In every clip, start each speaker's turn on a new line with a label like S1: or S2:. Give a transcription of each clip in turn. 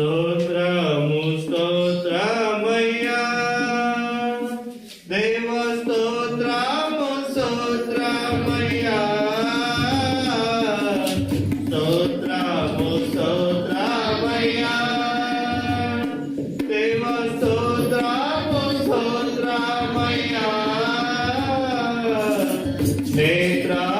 S1: స్తోత్రము స్తోత్రమయ్యా. దేవ స్తోత్రము స్తోత్రమయ్యా. స్తోత్రము స్తోత్రమయ్యా. దేవ స్తోత్రము స్తోత్రమయ్యా. Netra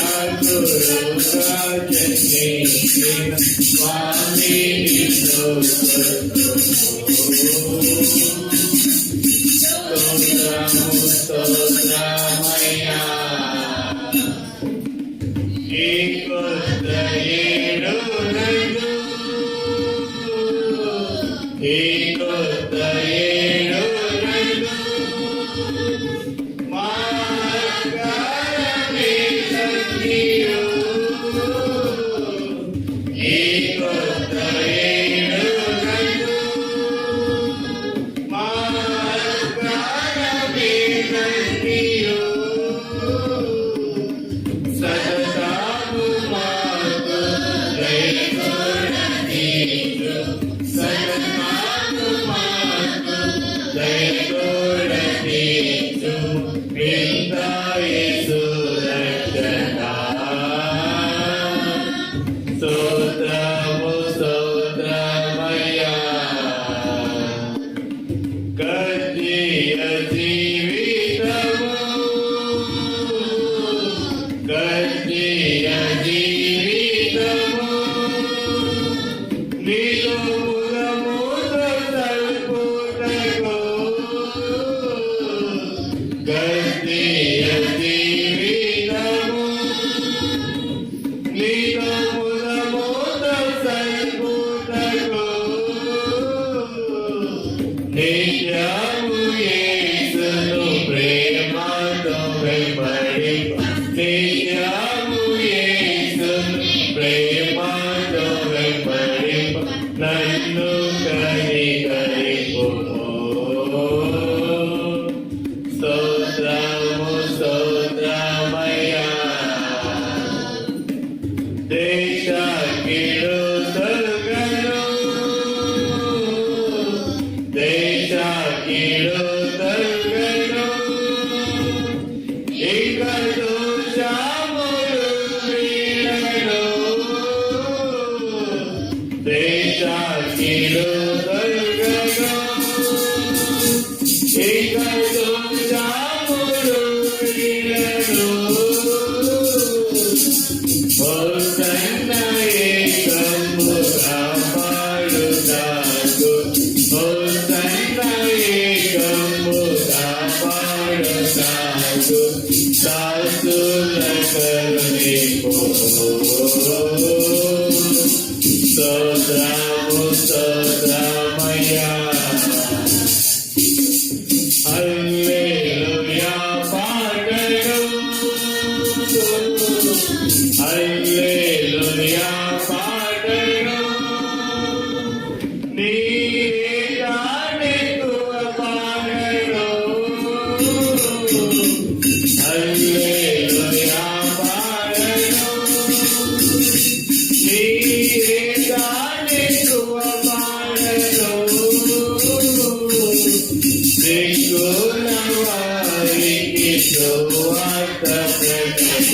S1: Swami Vishnu Yesu Take care. He better Sadhamo Sadhamo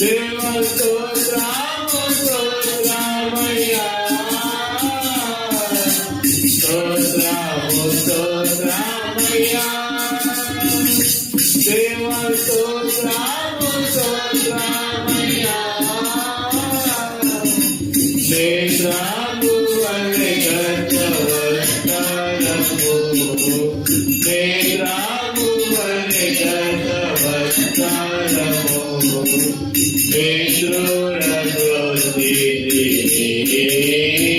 S1: levantou Ventura, Ventura, Ventura,